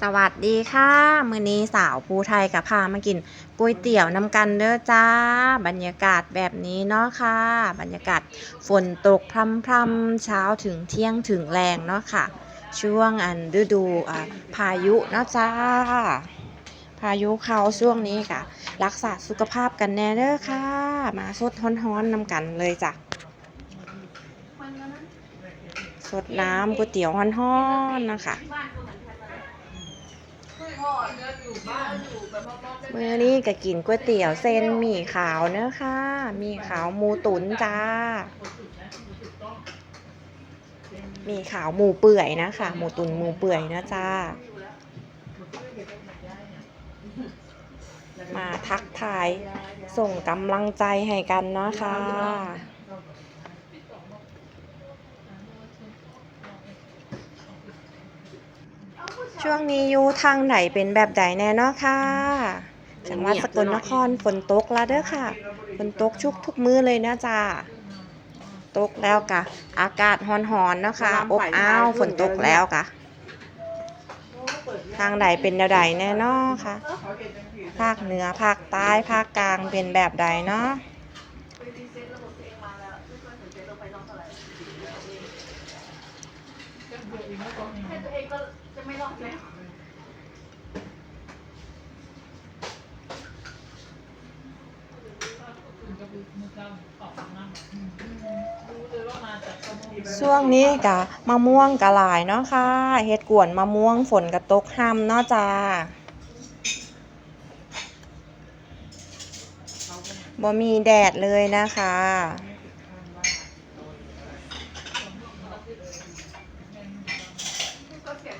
สวัสดีค่ะ มื้อนี้สาวภูไทยกับพามากินก๋วยเตี๋ยวนำกันเด้อจ้า บรรยากาศแบบนี้เนาะค่ะ บรรยากาศฝนตกพรำๆเช้าถึงเที่ยงถึงแรงเนาะค่ะ ช่วงอันฤดูอ่าพายุเนาะจ้า พายุเขาช่วงนี้ค่ะ รักษาสุขภาพกันแน่เด้อค่ะ มาสดฮ้อนๆนำกันเลยจ้ะสดน้ำก๋วยเตี๋ยวฮ้อนๆนะคะ มือนี้ก็กินก๋วยเตี๋ยวเส้นหมี่ขาวเนอะค่ะหมี่ขาวหมูตุ๋นจ้าหมี่ขาวหมูเปื่อยนะคะหมูตุ๋นหมูเปื่อยนะจ้า มาทักทายส่งกำลังใจให้กันนะค่ะ ช่วงนี้อยู่ทางไหนเป็นแบบใดแน่เนาะค่ะจังหวัดสกลนครฝนตกแล้วเด้อค่ะฝนตกชุกทุกมื้อเลยนะจ้าตกแล้วกะ อากาศร้อนๆเนาะค่ะอบอ้าวฝนตกแล้วกะ ทางใดเป็นแบบใดแน่เนาะค่ะ ภาคเหนือภาคใต้ภาคกลางเป็นแบบใดเนาะ ช่วงนี้กะมะม่วงกะหลายเนาะค่ะเฮ็ดกวนมะม่วงฝนกระตกห้ำเนาะจ้าบ่มีแดดเลยนะคะ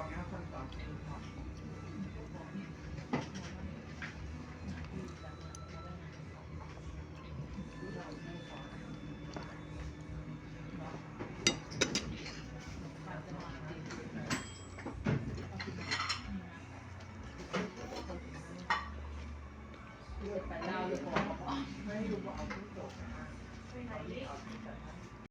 อบนะคำตอบคือตอบเลือกไปดาวอยู่บอกไม่อยู่บอกทุกตัวนะไม่ไหน